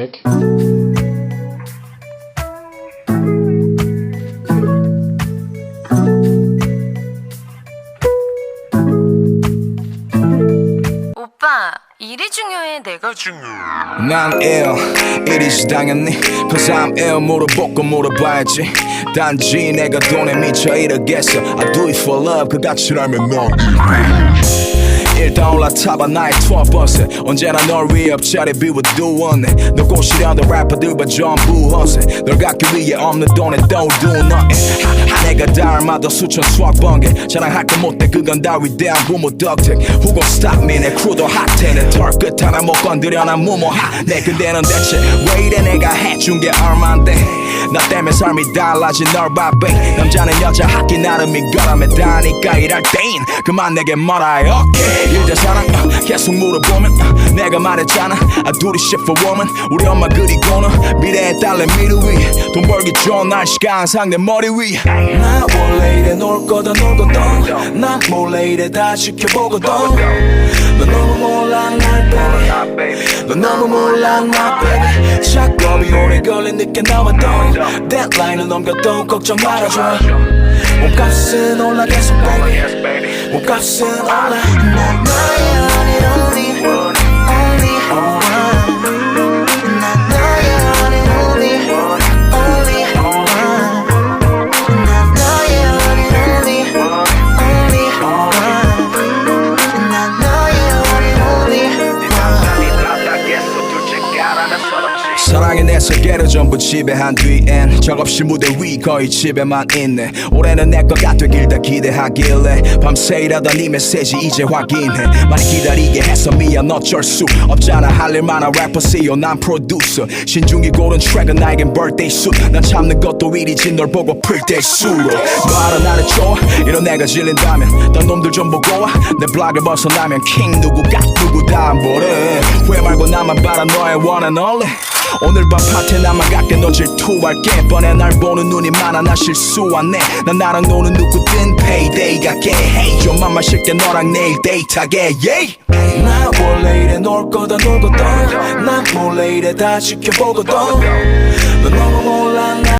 kick. 오빠, 일이 중요해, 내가 중요해. 난 ill 이리지 당연히 Cause I'm ill 물어보고 물어봐야지 단지 내가 돈에 미쳐 이러겠어 I do it for love 그같이 라면 넌 일단 올라타봐. 나의 투어 버스 언제나 널 위해 앞자리 비워 두었네 너 꼬시려던 래퍼들과 전부 허세. 널 갖기 위해 없는 돈에 하, 하, 내가 닮아도 수천 수억 번개. 자랑할 거 못해 그건 다 위대한 부모 덕택. Gon' stop me? 내 크루도 핫해. 내털 끝 하나 못 건드려. 난 무모하. 내 그대는 대체 왜 이래? 내가 해준 게 얼만데? 나 때문에 삶이 달라진 널봐 babe 남자는 여자 하기 나름인 거라며 다니까 이럴 땐 그만 내게 해. Okay 일대 사랑 어, 계속 물어보면 어, 내가 말했잖아. I do this shit for woman. 우리 엄마 그리고는 미래의 딸내 미래 위에 돈 벌기 좋은 날씨가 항상 내 머리 위에 나 원래 이래 놀 거다 놀거든 난 몰래 이래 다 지켜보거든. 너 너무 몰라 날 baby 너 너무 몰라 나 baby 작업이 오래 걸린 늦게 나와도 데드라인을 넘겨도 걱정 말아줘. 몸값은 올라 계속 baby 몸값은 올라 사랑의 내 세계를 전부 지배한 뒤엔 적 없이 무대 위 거의 집에만 있네. 올해는 내 거가 되길 다 기대하길래 밤새 일하던 이 메시지 이제 확인해. 많이 기다리게 해서 미안 어쩔 수 없잖아. 할일 많아 래퍼 CEO 난 프로듀서. 신중히 고른 트랙은 나에겐 birthday suit. 난 참는 것도 일이지 널 보고 풀 때 수로 너 알아 나를 좋아 이런 내가 질린다면. 딴 놈들 좀 보고 와내 블락을 벗어나면. 킹 누구가 누구 다 모래 후회 말고 나만 바라 너의 one and only 오늘 밤 파티에 나만 갈게 너 질투할게. 뻔해 날 보는 눈이 많아 나 실수하네. 난 나랑 노는 누구든 payday 같게. Hey 좀만 마실 게 너랑 내일 데이트하게. Yeah 나 원래 이래 놀 거다 놀거든 난 몰래 이래 다 지켜보거든. 너 너무 몰라 나